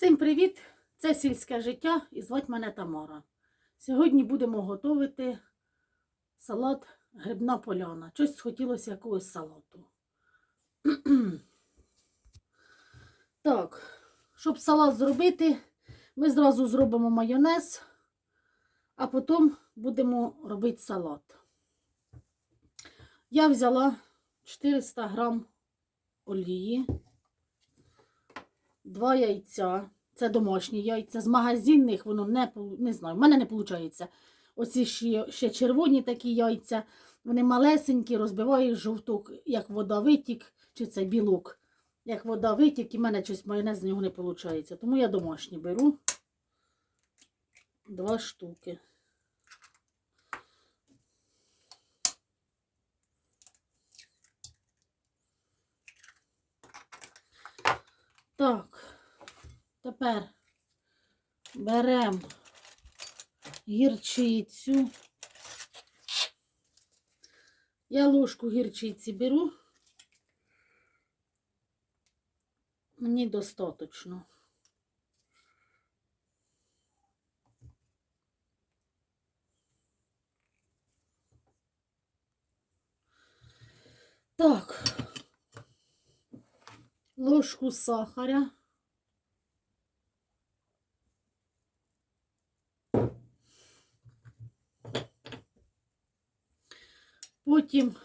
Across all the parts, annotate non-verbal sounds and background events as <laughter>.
Всім привіт! Це сільське життя і звать мене Тамара. Сьогодні будемо готувати салат грибна поляна. Щось схотілося якогось салату. <clears throat> так, щоб салат зробити, ми зразу зробимо майонез, а потім будемо робити салат. Я взяла 400 грам олії. Два яйця. Це домашні яйця. З магазинних воно не не знаю, в мене не виходить. Оці ще, ще червоні такі яйця. Вони малесенькі, розбиваєш жовток, як вода витік, чи це білок. Як вода витік, і в мене щось майонез з нього не виходить. Тому я домашні беру два штуки. Так, тепер беремо гірчицю. Я ложку гірчиці беру. Мені достаточно. Так, ложку сахаря. Потім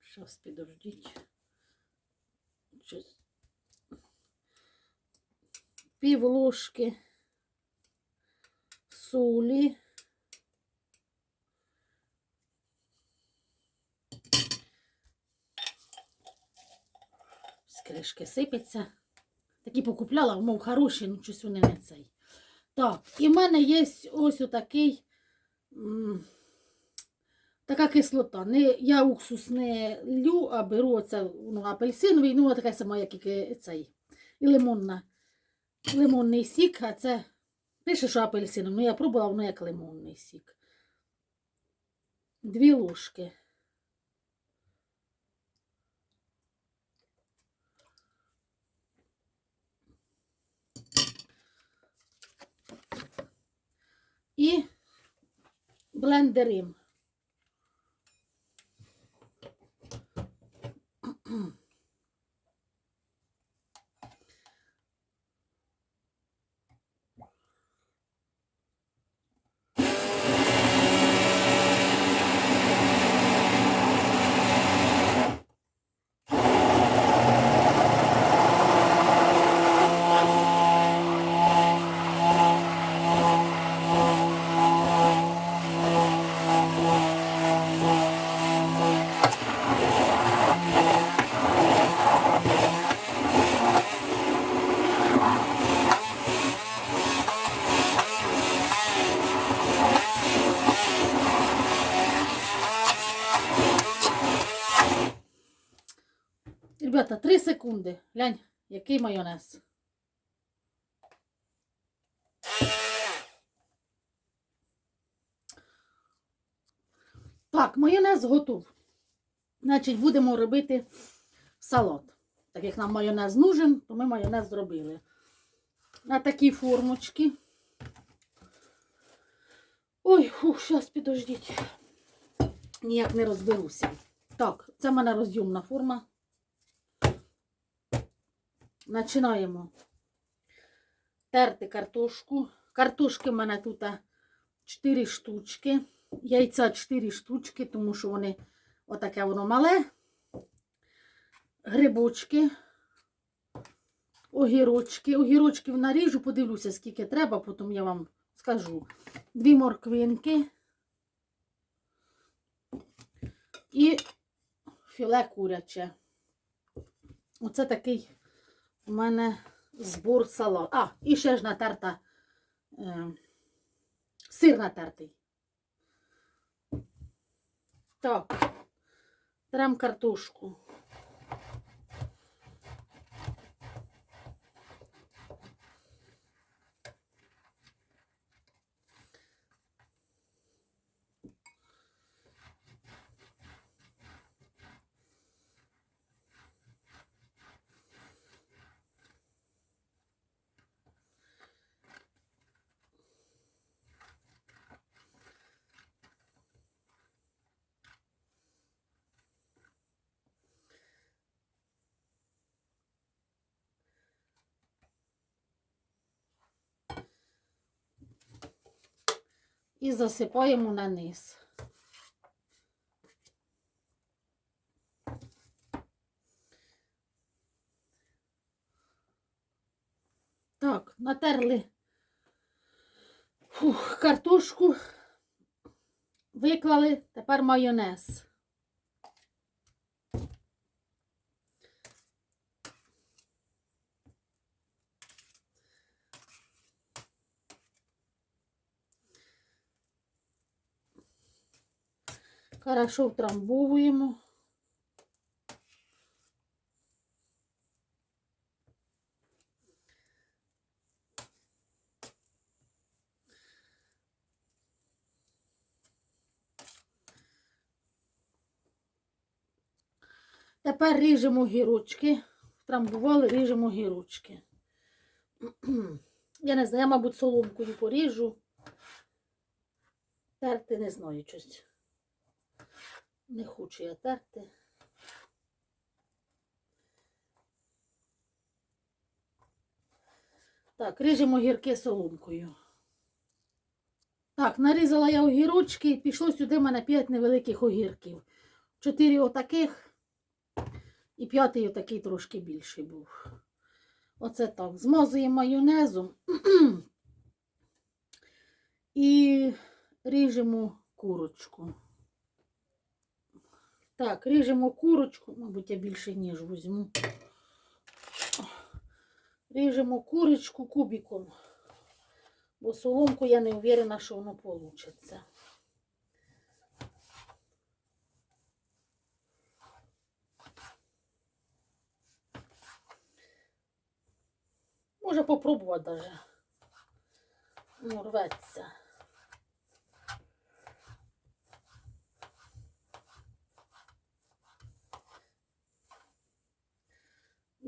Щас підождіть. Щось. Пів ложки солі. З кришки. Такі покупляла, мов хороші, ну щось вони не цей. Так, і в мене є ось отакий. Така кислота. Не, я уксус не лю, а беру оце, ну, апельсиновий, ну, така сама, як і цей. І лимонна. Лимонний сік, а це пише, що апельсиновий. Ну, я пробувала, воно як лимонний сік. Дві ложки. І блендерим. Секунди. Глянь, який майонез. Так, майонез готов. Значить, будемо робити салат. Так як нам майонез нужен, то ми майонез зробили. На такі формочки. Ой, фух, зараз підождіть. Ніяк не розберуся. Так, це в мене роз'ємна форма. Починаємо терти картошку. Картошки в мене тут 4 штучки. Яйця 4 штучки, тому що вони отаке воно мале. Грибочки, огірочки. Огірочків наріжу, подивлюся, скільки треба, потім я вам скажу. Дві морквинки і філе куряче. Оце такий у мене збор салат. А, і ще ж натерта е, сир натертий. Так, трем картошку. І засипаємо на низ. Так, натерли фух, картошку, виклали, тепер майонез. Хорошо втрамбовуємо. Тепер ріжемо гірочки. Втрамбували, ріжемо гірочки. <clears throat> Я не знаю, я, мабуть, соломкою поріжу. Терти не знаю щось. Не хочу я терти. Так, ріжемо гірки соломкою. Так, нарізала я огірочки, пішло сюди в мене 5 невеликих огірків. Чотири отаких і п'ятий отакий трошки більший був. Оце так. Змазуємо майонезом <clears throat> і ріжемо курочку. Так, ріжемо курочку, мабуть, я більше ніж візьму. Ріжемо курочку кубиком, бо соломку я не уверена, що воно вийде. Може попробувати даже. Ну, рветься.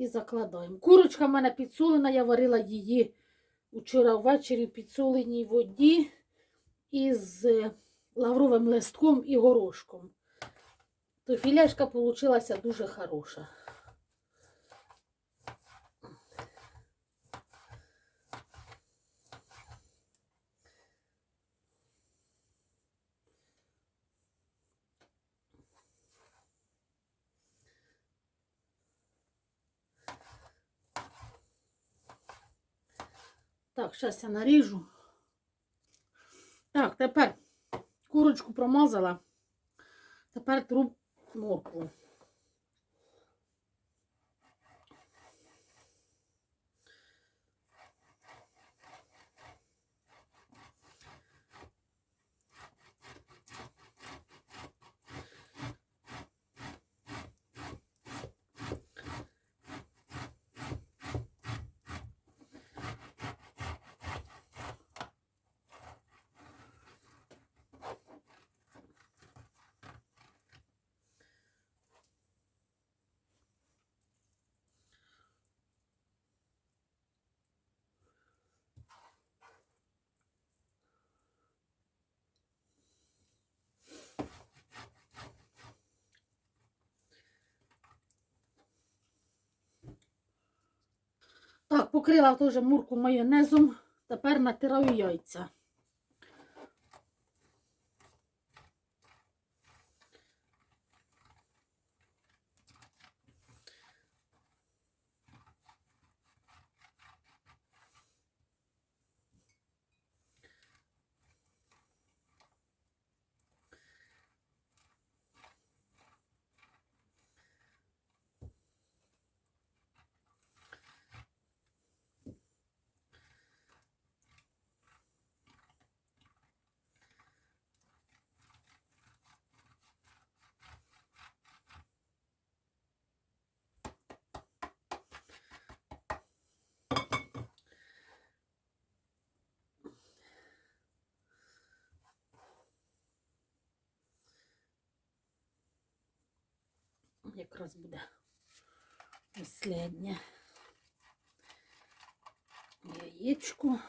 І закладаємо. Курочка в мене підсолена, я варила її вчора ввечері в підсоленій воді із е, лавровим листком і горошком. То філешка вийшла дуже хороша. Так, зараз я наріжу. Так, тепер курочку промазала. Тепер тру моркву. Покрила теж мурку майонезом. Тепер натираю яйця. Якраз буде останнє яєчко.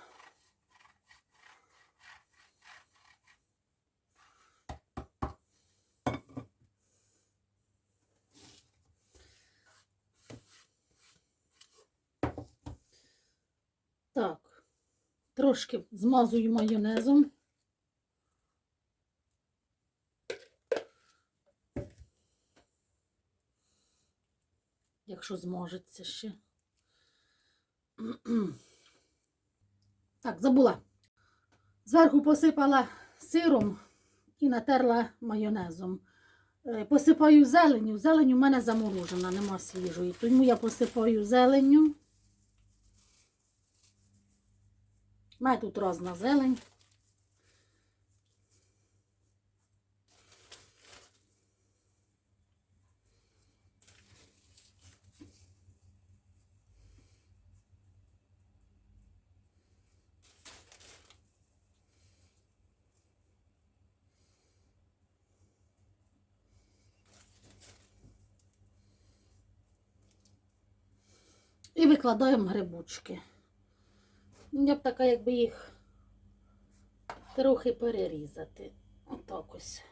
Трошки змазую майонезом. Якщо зможеться ще. Так, забула. Зверху посипала сиром і натерла майонезом. Е, Посипаю зеленю. Зелень у мене заморожена, нема свіжої. Тому я посипаю зеленню. У мене тут різна зелень. І викладаємо грибочки. Я б така, якби їх трохи перерізати. Отак ось.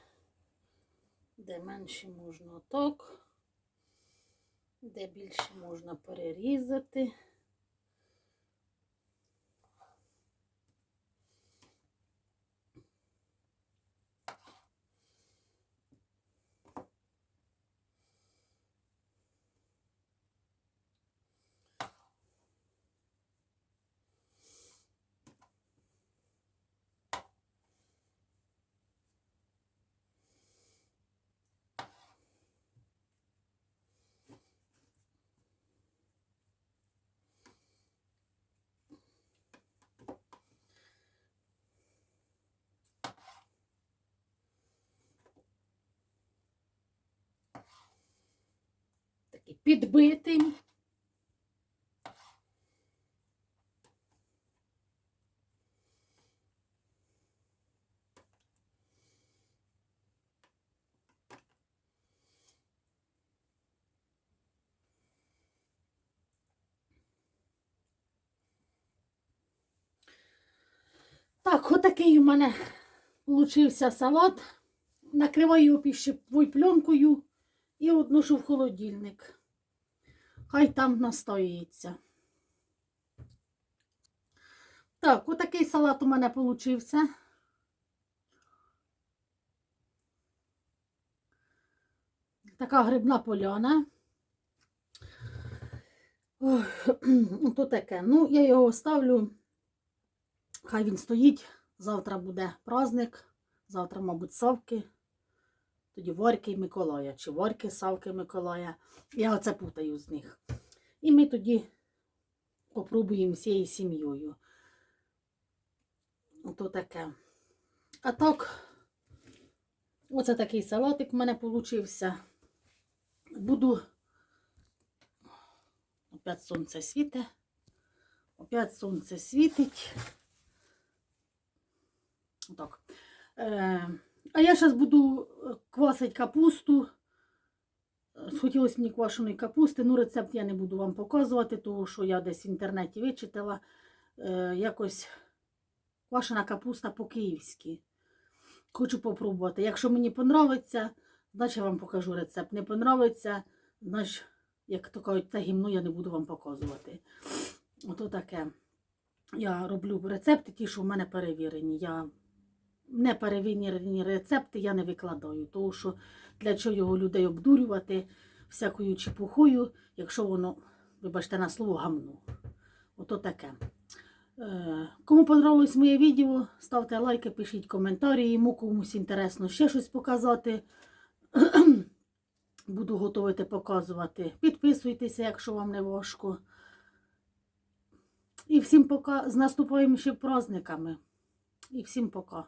Де менше можна отак. Де більше можна перерізати. Підбитий. Так, отакий у мене получився салат. Накриваю його піщевою пленкою і одношу в холодильник. Хай там настоїться. Так, отакий салат у мене получився. Така грибна поляна. <clears throat> То таке. Ну, я його ставлю. Хай він стоїть. Завтра буде праздник. Завтра, мабуть, Савки. Тоді Варки і Миколая. Чи Варки, Савки Миколая. Я оце путаю з них. І ми тоді попробуємо всією сім'єю. Ото таке. А так, оце такий салатик в мене получився. Буду. Опять сонце світить. Опять сонце світить. Так. Е, а я зараз буду квасити капусту. Е, Схотілося мені квашеної капусти. Ну, рецепт я не буду вам показувати, тому що я десь в інтернеті вичитала. Е, якось квашена капуста по-київськи. Хочу попробувати. Якщо мені подобається, значить я вам покажу рецепт. Не подобається, значить, як то кажуть, це гімно я не буду вам показувати. Ото таке. Я роблю рецепти, ті, що в мене перевірені. Я не перевірені рецепти я не викладаю, тому що для чого людей обдурювати всякою чепухою, якщо воно, вибачте на слово, гамно. Ото таке. Е, Кому понравилось моє відео, ставте лайки, пишіть коментарі, йому комусь інтересно ще щось показати. <clears throat> Буду готувати показувати. Підписуйтеся, якщо вам не важко. І всім пока з наступаючими праздниками. І всім пока.